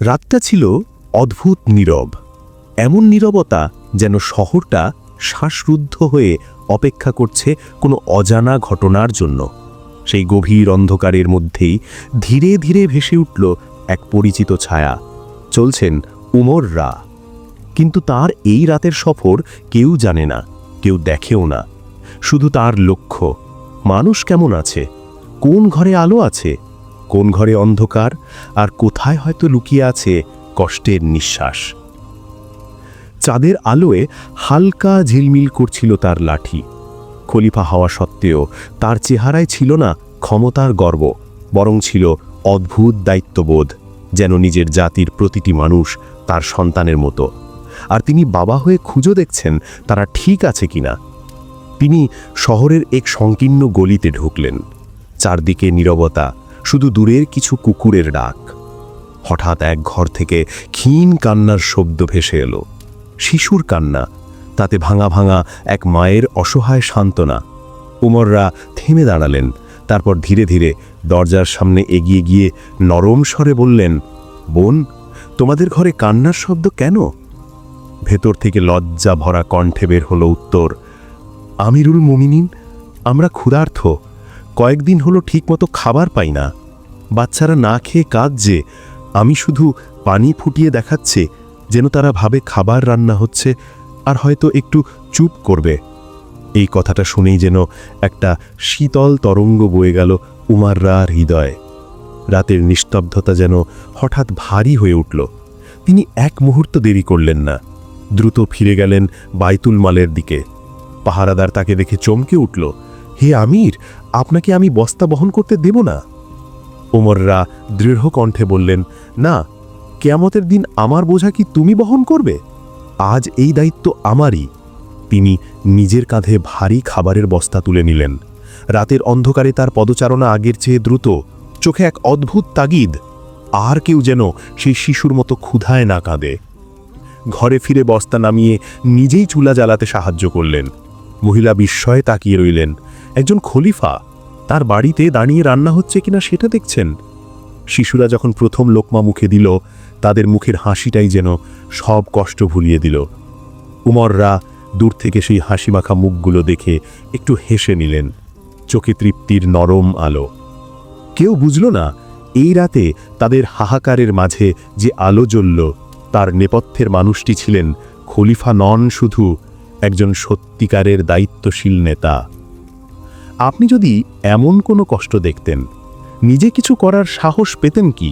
রাতটা ছিল অদ্ভুত নীরব, এমন নীরবতা যেন শহরটা শ্বাসরুদ্ধ হয়ে অপেক্ষা করছে কোনো অজানা ঘটনার জন্য। সেই গভীর অন্ধকারের মধ্যেই ধীরে ধীরে ভেসে উঠল এক পরিচিত ছায়া। চলছেন উমর রা। কিন্তু তার এই রাতের সফর কেউ জানে না, কেউ দেখেও না। শুধু তার লক্ষ্য, মানুষ কেমন আছে? কোন ঘরে আলো আছে? কোন ঘরে অন্ধকার আর কোথায় হয়তো লুকিয়ে আছে কষ্টের নিঃশ্বাস। চাঁদের আলোয় হালকা ঝিলমিল করছিল তার লাঠি। খলিফা হওয়া সত্ত্বেও তার চেহারায় ছিল না ক্ষমতার গর্ব, বরং ছিল অদ্ভুত দায়িত্ববোধ, যেন নিজের জাতির প্রতিটি মানুষ তার সন্তানের মতো। আর তিনি বাবা হয়ে খুঁজো দেখছেন তারা ঠিক আছে কিনা। তিনি শহরের এক সংকীর্ণ গলিতে ঢুকলেন। চারদিকে নীরবতা শুধু দূরের কিছু কুকুরের ডাক। হঠাৎ এক ঘর থেকে ক্ষীণ কান্নার শব্দ ভেসে এলো। শিশুর কান্না, তাতে ভাঙা ভাঙা এক মায়ের অসহায় সান্ত্বনা। উমররা থেমে দাঁড়ালেন, তারপর ধীরে ধীরে দরজার সামনে এগিয়ে গিয়ে নরম স্বরে বললেন, বোন, তোমাদের ঘরে কান্নার শব্দ কেন? ভেতর থেকে লজ্জা ভরা কণ্ঠে বের হলো উত্তর, আমিরুল মুমিনিন, আমরা ক্ষুধার্থ। কয়েকদিন হলো ঠিকমতো খাবার পাই না। বাচ্চারা না খেয়ে কাঁদছে আমি শুধু পানি ফুটিয়ে দেখাচ্ছে যেন তারা ভাবে খাবার রান্না হচ্ছে আর হয়তো একটু চুপ করবে। এই কথাটা শুনেই যেন একটা শীতল তরঙ্গ বয়ে গেল উমাররা হৃদয়। রাতের নিস্তব্ধতা যেন হঠাৎ ভারী হয়ে উঠল। তিনি এক মুহূর্ত দেরি করলেন না। দ্রুত ফিরে গেলেন বাইতুল মালের দিকে। পাহারাদার তাকে দেখে চমকে উঠল, হে আমির, আপনাকে আমি বস্তা বহন করতে দেব না? ওমররা দৃঢ় কণ্ঠে বললেন, না, কেয়ামতের দিন আমার বোঝা কি তুমি বহন করবে? আজ এই দায়িত্ব আমারই। তিনি নিজের কাঁধে ভারী খাবারের বস্তা তুলে নিলেন। রাতের অন্ধকারে তার পদচারণা আগের চেয়ে দ্রুত, চোখে এক অদ্ভুত তাগিদ, আর কেউ যেন সেই শিশুর মতো ক্ষুধায় না কাঁদে। ঘরে ফিরে বস্তা নামিয়ে নিজেই চুলা জ্বালাতে সাহায্য করলেন। মহিলা বিস্ময়ে তাকিয়ে রইলেন, একজন খলিফা। তার বাড়িতে দাঁড়িয়ে রান্না হচ্ছে কিনা সেটা দেখছেন। শিশুরা যখন প্রথম লোকমা মুখে দিল, তাদের মুখের হাসিটাই যেন সব কষ্ট ভুলিয়ে দিল। উমররা দূর থেকে সেই হাসিমাখা মুখগুলো দেখে একটু হেসে নিলেন। চোখে তৃপ্তির নরম আলো। কেউ বুঝল না, এই রাতে তাদের হাহাকারের মাঝে যে আলো জ্বলল, তার নেপথ্যের মানুষটি ছিলেন খলিফা নন শুধু একজন সত্যিকারের দায়িত্বশীল নেতা। আপনি যদি এমন কোনো কষ্ট দেখতেন নিজে কিছু করার সাহস পেতেন কি?